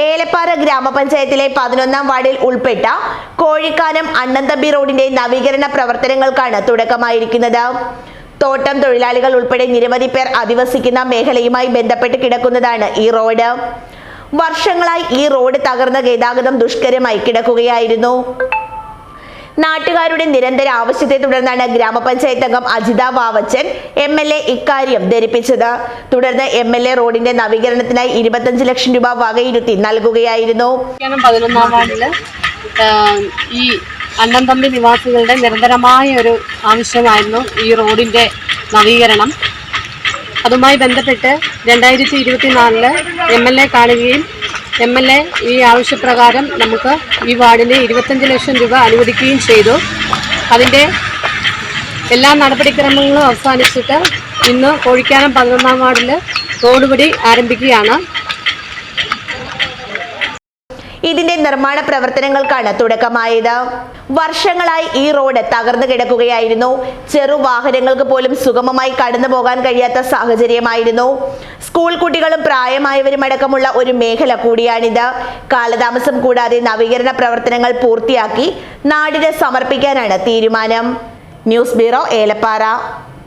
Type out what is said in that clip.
ഏലപ്പാറ ഗ്രാമപഞ്ചായത്തിലെ പതിനൊന്നാം വാർഡിൽ ഉൾപ്പെട്ട കോഴിക്കാനം അണ്ണന്തമ്പി റോഡിന്റെ നവീകരണ പ്രവർത്തനങ്ങൾക്കാണ് തുടക്കമായിരിക്കുന്നത്. തോട്ടം തൊഴിലാളികൾ ഉൾപ്പെടെ നിരവധി പേർ അധിവസിക്കുന്ന മേഖലയുമായി ബന്ധപ്പെട്ട് കിടക്കുന്നതാണ് ഈ റോഡ്. വർഷങ്ങളായി ഈ റോഡ് തകർന്ന ഗതാഗതം ദുഷ്കരമായി കിടക്കുകയായിരുന്നു. നാട്ടുകാരുടെ നിരന്തര ആവശ്യത്തെ തുടർന്നാണ് ഗ്രാമപഞ്ചായത്ത് അംഗം Ajitha Vavachan M L A ഇക്കാര്യം ധരിപ്പിച്ചത്. തുടർന്ന് എം എൽ എ റോഡിന്റെ നവീകരണത്തിനായി ഇരുപത്തഞ്ച് ലക്ഷം രൂപ വകയിരുത്തി നൽകുകയായിരുന്നു. ഈ ഈ അണ്ണൻതമ്പി നിവാസികളുടെ നിരന്തരമായ ഒരു ആവശ്യമായിരുന്നു ഈ റോഡിന്റെ നവീകരണം. അതുമായി ബന്ധപ്പെട്ട് രണ്ടായിരത്തി ഇരുപത്തിനാലിൽ എം എൽ എ കാണുകയും എം എൽ എ ഈ ആവശ്യപ്രകാരം നമുക്ക് ഈ വാർഡിന് ഇരുപത്തഞ്ച് ലക്ഷം രൂപ അനുവദിക്കുകയും ചെയ്തു. അതിന്റെ എല്ലാ നടപടിക്രമങ്ങളും അവസാനിച്ചിട്ട് ഇന്ന് കോഴിക്കാനം പതിനൊന്നാം വാർഡിൽ റോഡ് പടി ആരംഭിക്കുകയാണ്. ഇതിന്റെ നിർമ്മാണ പ്രവർത്തനങ്ങൾക്കാണ് തുടക്കമായത്. വർഷങ്ങളായി ഈ റോഡ് തകർന്നു കിടക്കുകയായിരുന്നു. ചെറു വാഹനങ്ങൾക്ക് പോലും സുഗമമായി കടന്നു പോകാൻ കഴിയാത്ത സാഹചര്യമായിരുന്നു. സ്കൂൾ കുട്ടികളും പ്രായമായവരും അടക്കമുള്ള ഒരു മേഖല കൂടിയാണിത്. കാലതാമസം കൂടാതെ നവീകരണ പ്രവർത്തനങ്ങൾ പൂർത്തിയാക്കി നാടിന് സമർപ്പിക്കാനാണ് തീരുമാനം. News bureau Elappara.